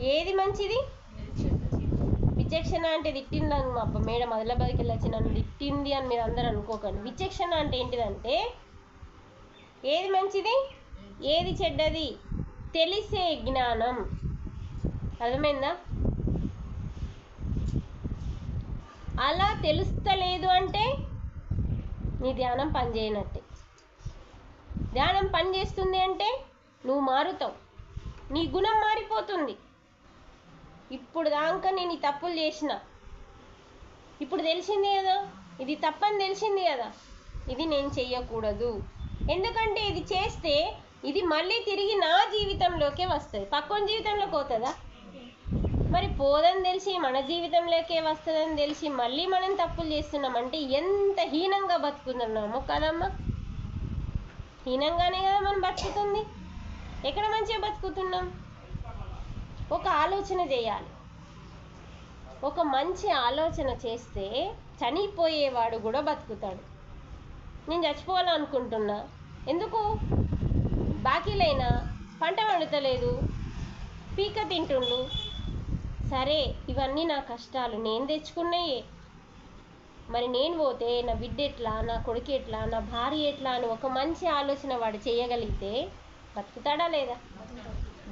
ఏది మంచిది? విచక్షణ అంటే తిట్టింది అని మా మేడం ఆదిలాబాద్కి వెళ్ళి వచ్చి నన్ను తిట్టింది అని మీరు అందరూ అనుకోకండి. విచక్షణ అంటే ఏంటిదంటే ఏది మంచిది? ఏది చెడ్డది? తెలిసే జ్ఞానం. అర్థమైందా? అలా తెలుస్తలేదు అంటే నీ ధ్యానం పనిచేయనట్టే. ధ్యానం పని చేస్తుంది అంటే నువ్వు మారుతావు. నీ గుణం మారిపోతుంది. ఇప్పుడు దాకా నేను ఈ తప్పులు చేసిన. ఇప్పుడు తెలిసింది కదా? ఇది తప్పని తెలిసింది కదా? ఇది నేను చెయ్యకూడదు. ఎందుకంటే ఇది చేస్తే ఇది మళ్ళీ తిరిగి నా జీవితంలోకే వస్తుంది. పక్కన జీవితంలోకి పోతుందా? మరి పోదని తెలిసి మన జీవితంలోకే వస్తుందని తెలిసి మళ్ళీ మనం తప్పులు చేస్తున్నామంటే ఎంత హీనంగా బతుకుతున్నాము కదమ్మా. హీనంగానే కదా మనం బతుకుతుంది. ఎక్కడ మంచిగా బతుకుతున్నాం? ఒక ఆలోచన చేయాలి. ఒక మంచి ఆలోచన చేస్తే చనిపోయేవాడు కూడా బతుకుతాడు. నేను చచ్చిపోవాలనుకుంటున్నా. ఎందుకు? బాకీలైనా పంట వండుతలేదు పీక తింటుండు. సరే ఇవన్నీ నా కష్టాలు. నేను తెచ్చుకున్నాయే. మరి నేను పోతే నా బిడ్డ ఎట్లా నా కొడుకు ఎట్లా నా భార్య ఎట్లా అని ఒక మంచి ఆలోచన వాడు చేయగలిగితే బతుకుతాడా లేదా?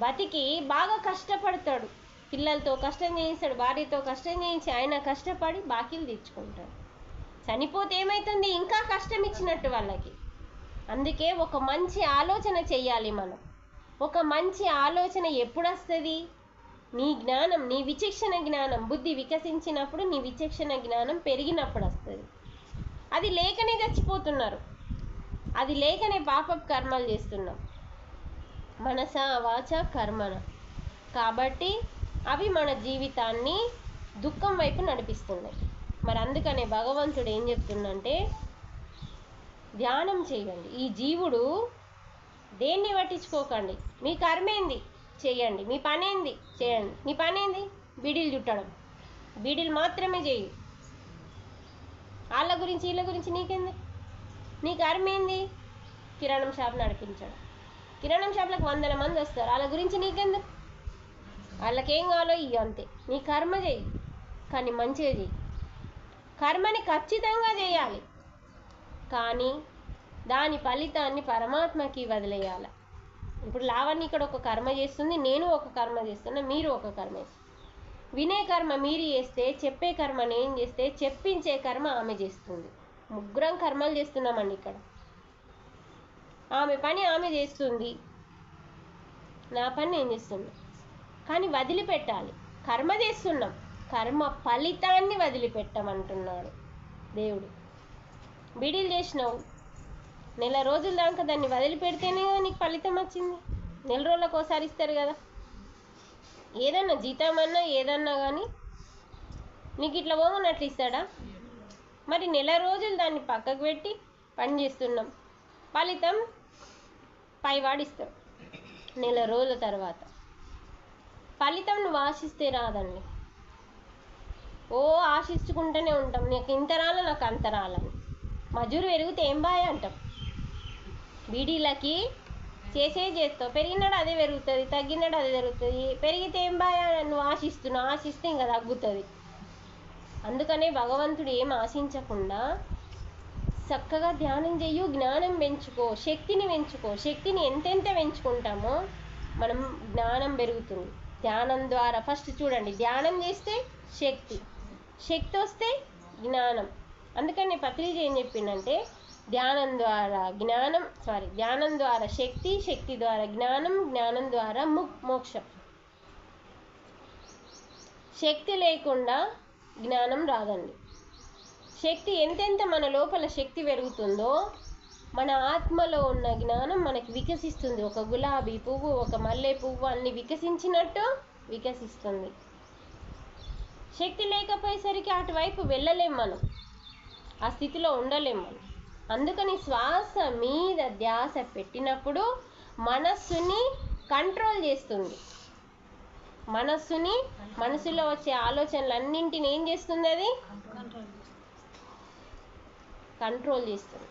బతికి బాగా కష్టపడతాడు. పిల్లలతో కష్టం చేయిస్తాడు భార్యతో కష్టం చేయించి ఆయన కష్టపడి బాకీలు తెచ్చుకుంటాడు చనిపోతే ఏమవుతుంది ఇంకా కష్టం ఇచ్చినట్టు వాళ్ళకి. అందుకే ఒక మంచి ఆలోచన చెయ్యాలి మనం. ఒక మంచి ఆలోచన ఎప్పుడు వస్తుంది నీ జ్ఞానం నీ విచక్షణ జ్ఞానం బుద్ధి వికసించినప్పుడు నీ విచక్షణ జ్ఞానం పెరిగినప్పుడు వస్తుంది అది లేకనే చచ్చిపోతున్నారు. అది లేకనే పాపపు కర్మలు చేస్తున్నాం మనస వాచ కర్మన కాబట్టి అవి మన జీవితాన్ని దుఃఖం వైపు నడిపిస్తున్నాయి. మరి అందుకనే భగవంతుడు ఏం చెప్తుందంటే ధ్యానం చేయండి. ఈ జీవుడు దేన్ని పట్టించుకోకండి. మీ కర్మేంది? చేయండి. మీ పనేంది? చేయండి. మీ పనేంది? బీడీలు చుట్టడం. బీడీలు మాత్రమే చేయి. వాళ్ళ గురించి వీళ్ళ గురించి నీకేంది? నీ కర్మేంది? కిరాణం షాప్ నడిపించడం. కిరాణం షాప్లకు వందల మంది వస్తారు. వాళ్ళ గురించి నీకెందుకు? వాళ్ళకేం కావాలో ఇవి అంతే. నీ కర్మ చేయి కానీ మంచిగా చేయి కర్మని ఖచ్చితంగా చేయాలి కానీ దాని ఫలితాన్ని పరమాత్మకి వదిలేయాల. ఇప్పుడు లావణ్య ఇక్కడ ఒక కర్మ చేస్తుంది నేను ఒక కర్మ చేస్తున్నా మీరు ఒక కర్మ చేస్తున్నారు. వినే కర్మ మీరు చేస్తే చెప్పే కర్మ నేను చేస్తే చెప్పించే కర్మ ఆమె చేస్తుంది. ముగ్గురం కర్మలు చేస్తున్నామండి ఇక్కడ. ఆమె పని ఆమె చేస్తుంది. నా పని నేను చేస్తున్నా. కానీ వదిలిపెట్టాలి. కర్మ చేస్తున్నాం. కర్మ ఫలితాన్ని వదిలిపెట్టమంటున్నాడు దేవుడు. బీడీలు చేసినావు. నెల రోజుల దాకా దాన్ని వదిలిపెడితేనే కదా నీకు ఫలితం వచ్చింది. నెల రోజులకు ఒకసారి ఇస్తారు కదా. ఏదన్నా జీతం అన్నా ఏదన్నా కానీ నీకు ఇట్లా పోమన్నట్లు ఇస్తాడా? మరి నెల రోజులు దాన్ని పక్కకు పెట్టి పని చేస్తున్నాం. ఫలితం పైవాడు ఇస్తాడు నెల రోజుల తర్వాత. ఫలితం నువ్వు ఆశిస్తే రాదండి. ఓ ఆశించుకుంటూనే ఉంటాం. నీకు ఇంత రాల నాకు అంత రాలని మజూరు పెరిగితే ఏం బాయ్ అంటాం? బీడీలకి చేసే చేస్తావు. పెరిగినాడు అదే పెరుగుతుంది తగ్గినాడు అదే పెరుగుతుంది. పెరిగితే ఏం బాయ్ నువ్వు ఆశిస్తున్నావు. ఆశిస్తే ఇంకా తగ్గుతుంది. అందుకనే భగవంతుడు ఏం ఆశించకుండా చక్కగా ధ్యానం చేయు జ్ఞానం పెంచుకో శక్తిని పెంచుకో. శక్తిని ఎంతెంత పెంచుకుంటామో మనం జ్ఞానం పెరుగుతుంది. ధ్యానం ద్వారా ఫస్ట్ చూడండి ధ్యానం చేస్తే శక్తి శక్తి వస్తే జ్ఞానం. అందుకని పత్రిజీ ఏం చెప్పిందంటే ధ్యానం ద్వారా జ్ఞానం సారీ ధ్యానం ద్వారా శక్తి శక్తి ద్వారా జ్ఞానం జ్ఞానం ద్వారా ముక్ మోక్షం. శక్తి లేకుండా జ్ఞానం రాదండి. శక్తి ఎంతెంత మన లోపల శక్తి పెరుగుతుందో మన ఆత్మలో ఉన్న జ్ఞానం మనకి వికసిస్తుంది. ఒక గులాబీ పువ్వు ఒక మల్లె పువ్వు అన్ని వికసించినట్టు వికసిస్తుంది. శక్తి లేకపోయేసరికి అటువైపు వెళ్ళలేం మనం. ఆ స్థితిలో ఉండలేం మనం. అందుకని శ్వాస మీద ధ్యాస పెట్టినప్పుడు మనస్సుని కంట్రోల్ చేస్తుంది. మనస్సుని మనసులో వచ్చే ఆలోచనలన్నింటిని ఏం చేస్తుంది అది? కంట్రోల్ చేస్తుంది.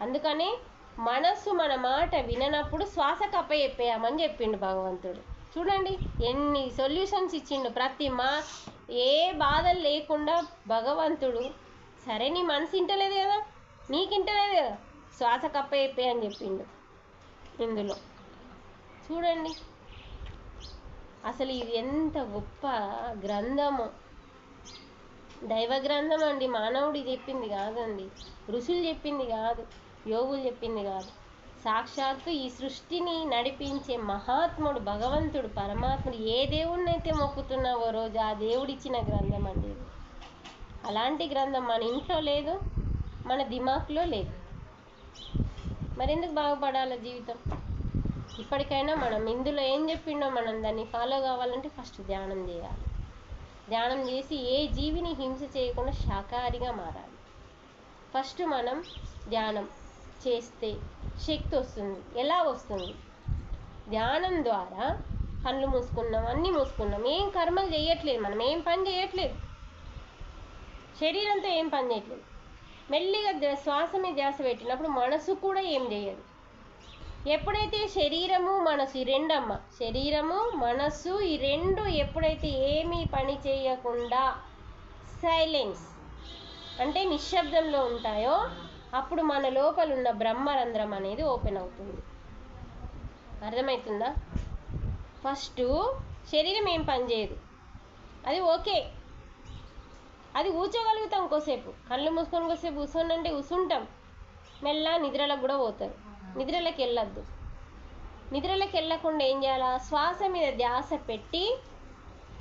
అందుకని మనస్సు మన మాట విననప్పుడు శ్వాస కప్ప చెప్పేయమని చెప్పిండు భగవంతుడు. చూడండి ఎన్ని సొల్యూషన్స్ ఇచ్చిండు ప్రతి మా ఏ బాధలు లేకుండా భగవంతుడు సరే నీ మనసు ఇంటలేదు కదా నీకు ఇంటలేదు కదా శ్వాస కప్ప చెప్పే అని చెప్పిండు ఇందులో. చూడండి అసలు ఇది ఎంత గొప్ప గ్రంథము. దైవ గ్రంథం అండి మానవుడు చెప్పింది కాదండి. ఋషులు చెప్పింది కాదు. యోగులు చెప్పింది కాదు. సాక్షాత్తు ఈ సృష్టిని నడిపించే మహాత్ముడు భగవంతుడు పరమాత్ముడు ఏ దేవుడినైతే మొక్కుతున్నావో రోజు ఆ దేవుడిచ్చిన గ్రంథం అండి ఇది. అలాంటి గ్రంథం మన ఇంట్లో లేదు మన దిమాక్లో లేదు. మరెందుకు బాగుపడాలి జీవితం? ఇప్పటికైనా మనం ఇందులో ఏం చెప్పిండో మనం దాన్ని ఫాలో కావాలంటే ఫస్ట్ ధ్యానం చేయాలి. ధ్యానం చేసి ఏ జీవిని హింస చేయకుండా శాకాహారిగా మారాలి. ఫస్ట్ మనం ధ్యానం చేస్తే శక్తి వస్తుంది. ఎలా వస్తుంది? ధ్యానం ద్వారా కళ్ళు మూసుకున్నాం అన్నీ మూసుకున్నాం. ఏం కర్మలు చేయట్లేదు మనం ఏం పని చేయట్లేదు. శరీరంతో ఏం పని చేయట్లేదు. మెల్లిగా శ్వాస మీద ధ్యాస పెట్టినప్పుడు మనసు కూడా ఏం చేయదు. ఎప్పుడైతే శరీరము మనసు ఈ రెండమ్మ శరీరము మనస్సు ఈ రెండు ఎప్పుడైతే ఏమీ పని చేయకుండా సైలెన్స్ అంటే నిశ్శబ్దంలో ఉంటాయో అప్పుడు మన లోపల ఉన్న బ్రహ్మరంధ్రం అనేది ఓపెన్ అవుతుంది. అర్థమవుతుందా ఫస్ట్ శరీరం ఏం పని చేయదు. అది ఓకే. అది కూర్చోగలుగుతాం కోసేపు కళ్ళు మూసుకొని కోసేపు కూర్చొని అంటే కూర్చుంటాం మెల్ల నిద్రలకు కూడా పోతారు. నిద్రలోకి వెళ్ళొద్దు. నిద్రలోకి వెళ్ళకుండా ఏం చేయాలా? శ్వాస మీద ధ్యాస పెట్టి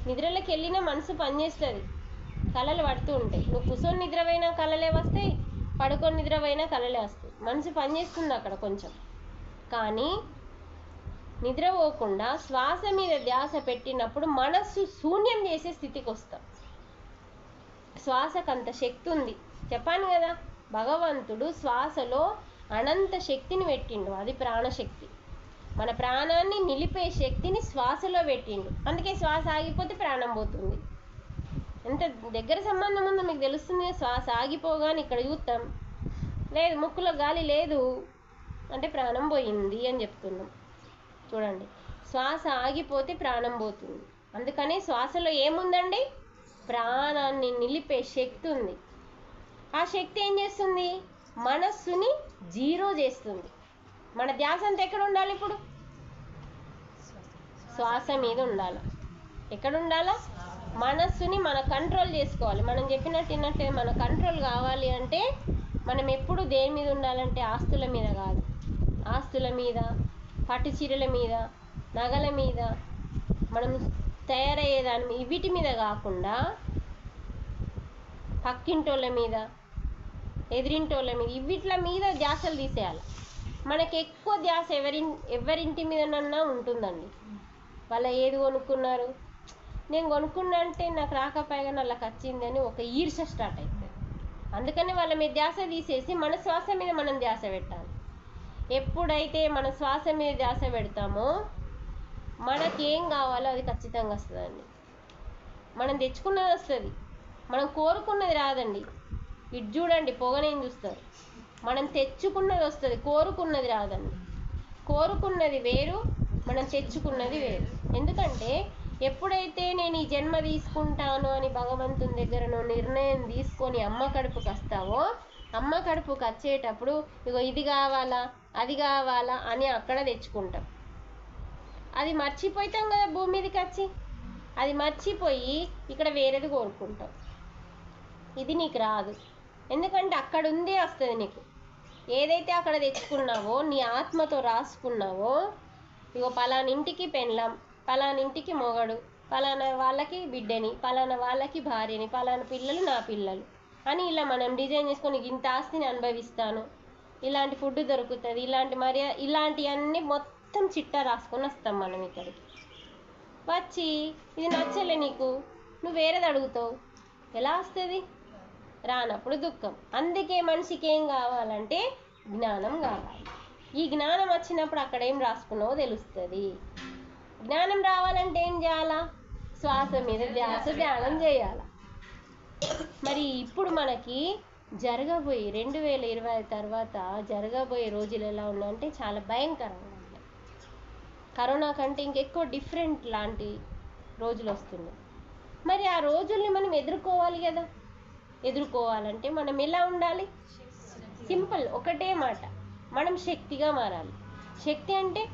నిద్రలోకి వెళ్ళిన మనసు పనిచేస్తుంది. కళలు పడుతూ ఉంటాయి. నువ్వు కూర్చొని నిద్రపోయినా కళలే వస్తాయి పడుకొని నిద్రపోయినా కళలే వస్తాయి. మనసు పనిచేస్తుంది అక్కడ కొంచెం. కానీ నిద్రపోకుండా శ్వాస మీద ధ్యాస పెట్టినప్పుడు మనస్సు శూన్యం చేసే స్థితికి వస్తాం. శ్వాసకు అంత శక్తి ఉంది. చెప్పాను కదా భగవంతుడు శ్వాసలో అనంత శక్తిని పెట్టిండు. అది ప్రాణశక్తి. మన ప్రాణాన్ని నిలిపే శక్తిని శ్వాసలో పెట్టిండు. అందుకే శ్వాస ఆగిపోతే ప్రాణం పోతుంది. ఎంత దగ్గర సంబంధం ఉందో మీకు తెలుస్తుంది శ్వాస ఆగిపోగానే ఇక్కడ చూస్తాం లేదు ముక్కులో గాలి లేదు. అంటే ప్రాణం పోయింది అని చెప్తున్నాం. చూడండి. శ్వాస ఆగిపోతే ప్రాణం పోతుంది. అందుకని శ్వాసలో ఏముందండి? ప్రాణాన్ని నిలిపే శక్తి ఉంది. ఆ శక్తి ఏం చేస్తుంది? మనస్సుని జీరో చేస్తుంది. మన ధ్యాస అంతా ఎక్కడ ఉండాలి ఇప్పుడు? శ్వాస మీద ఉండాలి. ఎక్కడ ఉండాలా? మనస్సుని మన కంట్రోల్ చేసుకోవాలి. మనం చెప్పినట్టు విన్నట్టే మన కంట్రోల్ కావాలి అంటే మనం ఎప్పుడు దేని మీద ఉండాలంటే ఆస్తుల మీద కాదు. ఆస్తుల మీద పట్టు చీరల మీద నగల మీద మనం తయారయ్యేదాని వీటి మీద కాకుండా పక్కింటోళ్ళ మీద ఎదిరింటోళ్ళ మీద ఇవిట్ల మీద ధ్యాసలు తీసేయాలి. మనకి ఎక్కువ ధ్యాస ఎవరి ఎవరింటి మీదనన్నా ఉంటుందండి. వాళ్ళ ఏది కొనుక్కున్నారు? నేను కొనుక్కున్నా అంటే నాకు రాకపోయాగా వాళ్ళకి వచ్చిందని ఒక ఈర్ష స్టార్ట్ అవుతుంది అందుకని వాళ్ళ మీద ధ్యాస తీసేసి మన శ్వాస మీద మనం ధ్యాస పెట్టాలి. ఎప్పుడైతే మన శ్వాస మీద ధ్యాస పెడతామో మనకి ఏం కావాలో అది ఖచ్చితంగా వస్తుందండి. మనం తెచ్చుకున్నది వస్తుంది. మనం కోరుకున్నది రాదండి. ఇటు చూడండి పొగనేం చూస్తారు? మనం తెచ్చుకున్నది వస్తుంది కోరుకున్నది రాదండి. కోరుకున్నది వేరు మనం తెచ్చుకున్నది వేరు. ఎందుకంటే ఎప్పుడైతే నేను ఈ జన్మ తీసుకుంటాను అని భగవంతుని దగ్గర నువ్వు నిర్ణయం తీసుకొని అమ్మ కడుపుకి వస్తావో అమ్మ కడుపుకి వచ్చేటప్పుడు ఇగో ఇది కావాలా అది కావాలా అని అక్కడ తెచ్చుకుంటాం. అది మర్చిపోతాం కదా భూమి మీదకి వచ్చి? అది మర్చిపోయి ఇక్కడ వేరేది కోరుకుంటాం. ఇది నీకు రాదు. ఎందుకంటే అక్కడ ఉందే వస్తుంది నీకు. ఏదైతే అక్కడ తెచ్చుకున్నావో నీ ఆత్మతో రాసుకున్నావో ఇగో పలానింటికి ఇంటికి పలానింటికి ఇంటికి మొగడు పలానా వాళ్ళకి బిడ్డని పలానా వాళ్ళకి భార్యని పలానా పిల్లలు నా పిల్లలు అని ఇలా మనం డిజైన్ చేసుకొని ఇంత ఆస్తిని అనుభవిస్తాను. ఇలాంటి ఫుడ్ దొరుకుతుంది ఇలాంటి మరి ఇలాంటివన్నీ మొత్తం చిట్టా రాసుకొని వస్తాం మనం ఇక్కడికి. వచ్చి ఇది నచ్చలే నీకు నువ్వు వేరేది అడుగుతావు. ఎలా వస్తుంది? రానప్పుడు దుఃఖం. అందుకే మనిషికి ఏం కావాలంటే జ్ఞానం కావాలి. ఈ జ్ఞానం వచ్చినప్పుడు అక్కడ ఏం రాసుకున్నావో తెలుస్తుంది. జ్ఞానం రావాలంటే ఏం చేయాలా? శ్వాస మీద ధ్యాస ధ్యానం చేయాల. మరి ఇప్పుడు మనకి జరగబోయే రెండు వేల ఇరవై తర్వాత జరగబోయే రోజులు ఎలా ఉన్నాయంటే చాలా భయంకరంగా ఉన్నాయి. కరోనా కంటే ఇంకెక్కువ డిఫరెంట్ లాంటి రోజులు వస్తున్నాయి. మరి ఆ రోజుల్ని మనం ఎదుర్కోవాలి కదా. ఎదుర్కోవాలంటే మనం ఎలా ఉండాలి? సింపుల్ ఒకటే మాట. మనం శక్తిగా మారాలి. శక్తి అంటే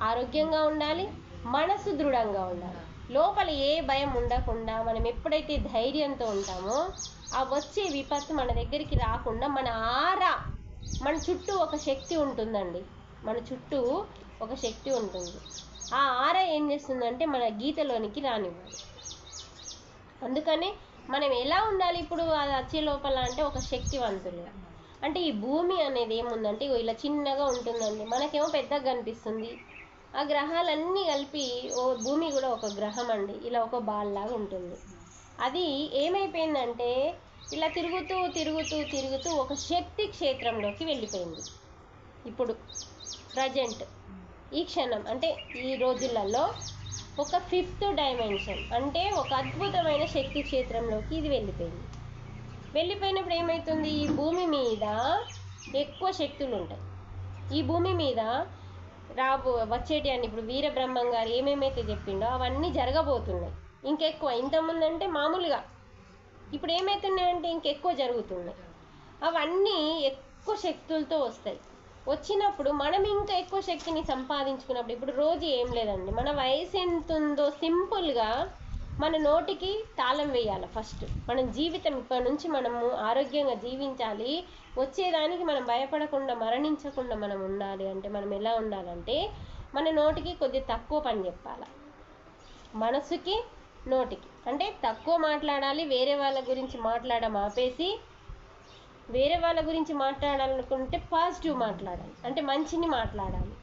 ఆరోగ్యంగా ఉండాలి మనసు దృఢంగా ఉండాలి. లోపల ఏ భయం ఉండకుండా మనం ఎప్పుడైతే ధైర్యంతో ఉంటామో ఆ వచ్చే విపత్తు మన దగ్గరికి రాకుండా మన ఆరా మన చుట్టూ ఒక శక్తి ఉంటుందండి. మన చుట్టూ ఒక శక్తి ఉంటుంది. ఆ ఆర ఏం చేస్తుందంటే మన గీతలోనికి రానివ్వాలి. అందుకని మనం ఎలా ఉండాలి ఇప్పుడు అది వచ్చే లోపల అంటే ఒక శక్తివంతులుగా. అంటే ఈ భూమి అనేది ఏముందంటే ఇలా చిన్నగా ఉంటుందండి. మనకేమో పెద్దగా కనిపిస్తుంది. ఆ గ్రహాలన్నీ కలిపి ఓ భూమి కూడా ఒక గ్రహం అండి. ఇలా ఒక బాల్ లాగా ఉంటుంది. అది ఏమైపోయిందంటే ఇలా తిరుగుతూ తిరుగుతూ తిరుగుతూ ఒక శక్తి క్షేత్రంలోకి వెళ్ళిపోయింది. ఇప్పుడు ప్రజెంట్ ఈ క్షణం అంటే ఈ రోజులలో ఒక ఫిఫ్త్ డైమెన్షన్ అంటే ఒక అద్భుతమైన శక్తి క్షేత్రంలోకి ఇది వెళ్ళిపోయింది. వెళ్ళిపోయినప్పుడు ఏమవుతుంది ఈ భూమి మీద ఎక్కువ శక్తులు ఉంటాయి. ఈ భూమి మీద రాబో వచ్చేటి అని ఇప్పుడు వీరబ్రహ్మం గారు ఏమేమైతే చెప్పిండో అవన్నీ జరగబోతున్నాయి. ఇంకెక్కువ ఇంతకుముందు అంటే మామూలుగా. ఇప్పుడు ఏమవుతున్నాయంటే ఇంకెక్కువ జరుగుతున్నాయి. అవన్నీ ఎక్కువ శక్తులతో వస్తాయి. వచ్చినప్పుడు మనం ఇంకా ఎక్కువ శక్తిని సంపాదించుకున్నప్పుడు ఇప్పుడు రోజు ఏం లేదండి. మన వయసు ఎంత ఉందో సింపుల్గా మన నోటికి తాళం వేయాలి ఫస్ట్. మన జీవితం ఇప్పటి నుంచి మనము ఆరోగ్యంగా జీవించాలి. వచ్చేదానికి మనం భయపడకుండా మరణించకుండా మనం ఉండాలి. అంటే మనం ఎలా ఉండాలంటే మన నోటికి కొద్దిగా తక్కువ పని చెప్పాలి. మనసుకి నోటికి. అంటే తక్కువ మాట్లాడాలి వేరే వాళ్ళ గురించి మాట్లాడడం ఆపేసి వేరే వాళ్ళ గురించి మాట్లాడాలనుకుంటే పాజిటివ్ మాట్లాడాలి. అంటే మంచిని మాట్లాడాలి.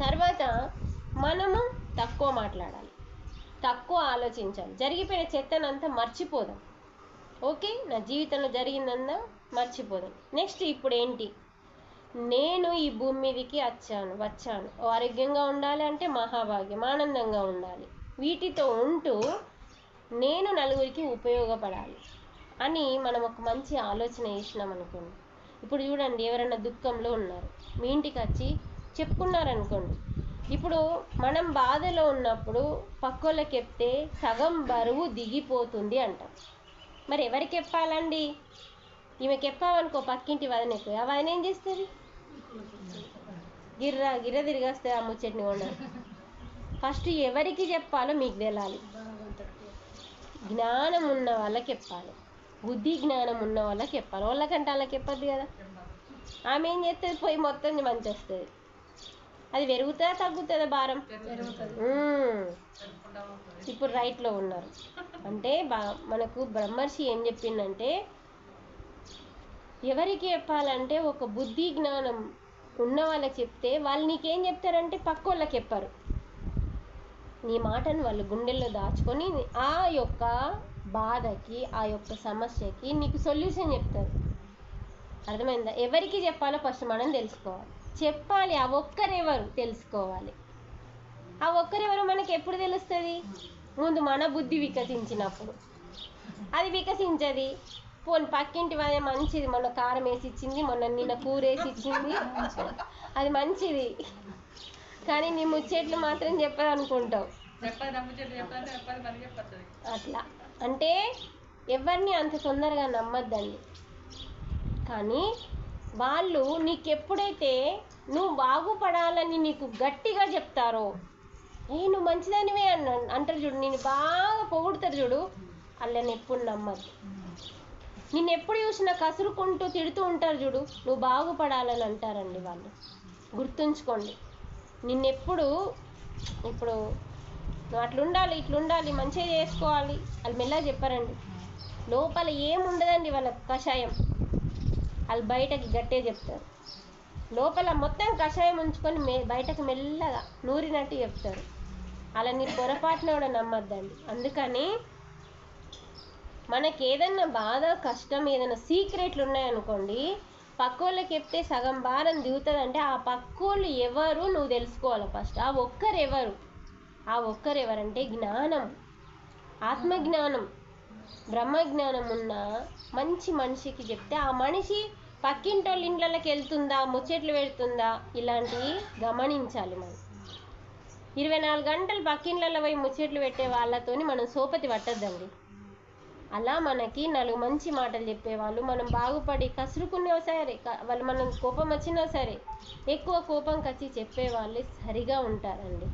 తర్వాత మనము తక్కువ మాట్లాడాలి. తక్కువ ఆలోచించాలి. జరిగిపోయిన చెత్తనంతా మర్చిపోదాం. ఓకే? నా జీవితంలో జరిగిందంతా మర్చిపోదాం. నెక్స్ట్ ఇప్పుడు ఏంటి నేను ఈ భూమి మీదకి వచ్చాను వచ్చాను. ఆరోగ్యంగా ఉండాలి అంటే మహాభాగ్యం ఆనందంగా ఉండాలి. వీటితో ఉంటూ నేను నలుగురికి ఉపయోగపడాలి. అని మనం ఒక మంచి ఆలోచన చేసినాం అనుకోండి. ఇప్పుడు చూడండి ఎవరైనా దుఃఖంలో ఉన్నారు. మీ ఇంటికి వచ్చి చెప్పుకున్నారనుకోండి. ఇప్పుడు మనం బాధలో ఉన్నప్పుడు పక్కోళ్ళకి చెప్తే సగం బరువు దిగిపోతుంది అంటాం. మరి ఎవరికి చెప్పాలండి? ఈమె చెప్పామనుకో పక్కింటి వదనకు ఆ వదిన ఏం చేస్తుంది? గిర్ర గిర్ర తిరిగేస్తే ఆ ముచ్చట్ని ఉండదు ఫస్ట్ ఎవరికి చెప్పాలో మీకు తెలాలి. జ్ఞానం ఉన్న వాళ్ళకి చెప్పాలి. బుద్ధి జ్ఞానం ఉన్న వాళ్ళకి చెప్పాలి. వాళ్ళకంటే వాళ్ళకి చెప్పద్దు కదా. ఆమె ఏం చేస్తుంది పోయి మొత్తం మంచేస్తుంది అది పెరుగుతుందా తగ్గుతుందా భారం. ఇప్పుడు రైట్లో ఉన్నారు. అంటే బా మనకు బ్రహ్మర్షి ఏం చెప్పిందంటే ఎవరికి చెప్పాలంటే ఒక బుద్ధి జ్ఞానం ఉన్న వాళ్ళకి చెప్తే వాళ్ళు నీకేం చెప్తారంటే పక్క వాళ్ళకి చెప్పారు. నీ మాటను వాళ్ళు గుండెల్లో దాచుకొని ఆ యొక్క బాధకి ఆ యొక్క సమస్యకి నీకు సొల్యూషన్ చెప్తారు. అర్థమైందా? ఎవరికి చెప్పాలో ఫస్ట్ మనం తెలుసుకోవాలి. చెప్పాలి ఆ ఒక్కరెవరు తెలుసుకోవాలి. ఆ ఒక్కరెవరు మనకి ఎప్పుడు తెలుస్తుంది? ముందు మన బుద్ధి వికసించినప్పుడు. అది వికసించది. పోనీ పక్కింటి వాడే మంచిది మొన్న కారం వేసి ఇచ్చింది మొన్న నిన్న కూర వేసి ఇచ్చింది. అది మంచిది. కానీ నీ ముచ్చట్లు మాత్రం చెప్పదు అనుకుంటావు చెప్పదు నమ్ముచెట్టు చెప్పాలంటే చెప్పదు మనకి చెప్పదు అట్లా. అంటే ఎవరిని అంత తొందరగా నమ్మద్దండి. కానీ వాళ్ళు నీకు ఎప్పుడైతే నువ్వు బాగుపడాలని నీకు గట్టిగా చెప్తారో ఏ నువ్వు మంచిదానివే అన్న అంటారు చూడు నేను బాగా పొగుడుతారు చూడు వాళ్ళని ఎప్పుడు నమ్మద్దు. నిన్ను ఎప్పుడు చూసినా కసురుకుంటూ తిడుతూ ఉంటారు చూడు నువ్వు బాగుపడాలని అంటారండి వాళ్ళు. గుర్తుంచుకోండి. నిన్నెప్పుడు ఇప్పుడు నువ్వు అట్లుండాలి ఇట్లుండాలి మంచిగా చేసుకోవాలి వాళ్ళు మెల్లగా చెప్పారండి. లోపల ఏముండదండి వాళ్ళ కషాయం. వాళ్ళు బయటకి గట్టే చెప్తారు. లోపల మొత్తం కషాయం ఉంచుకొని మే బయటకు మెల్లగా నూరినట్టు చెప్తారు. అలా నీ పొరపాటున కూడా నమ్మద్దండి. అందుకని మనకి ఏదన్నా బాధ కష్టం ఏదైనా సీక్రెట్లు ఉన్నాయనుకోండి పక్కోళ్ళకి చెప్తే సగం భారం దిగుతుందంటే ఆ పక్కోళ్ళు ఎవరు నువ్వు తెలుసుకోవాలి ఫస్ట్. ఆ ఒక్కరు ఎవరు? ఆ ఒక్కరు ఎవరంటే జ్ఞానం ఆత్మజ్ఞానం బ్రహ్మజ్ఞానం ఉన్న మంచి మనిషికి చెప్తే ఆ మనిషి పక్కింటోళ్ళ వాళ్ళ ఇండ్లకి వెళ్తుందా ముచ్చట్లు పెడుతుందా ఇలాంటివి గమనించాలి మనం. ఇరవై నాలుగు గంటలు పక్కిండ్లలో పోయి ముచ్చట్లు పెట్టే వాళ్ళతోని మనం సోపతి పట్టద్దండి. అలా మనకి నాలుగు మంచి మాటలు చెప్పేవాళ్ళు మనం బాగుపడి కసురుకున్నా సరే వాళ్ళు మనం కోపం వచ్చినా సరే ఎక్కువ కోపం కచ్చి చెప్పేవాళ్ళే సరిగా ఉంటారండి.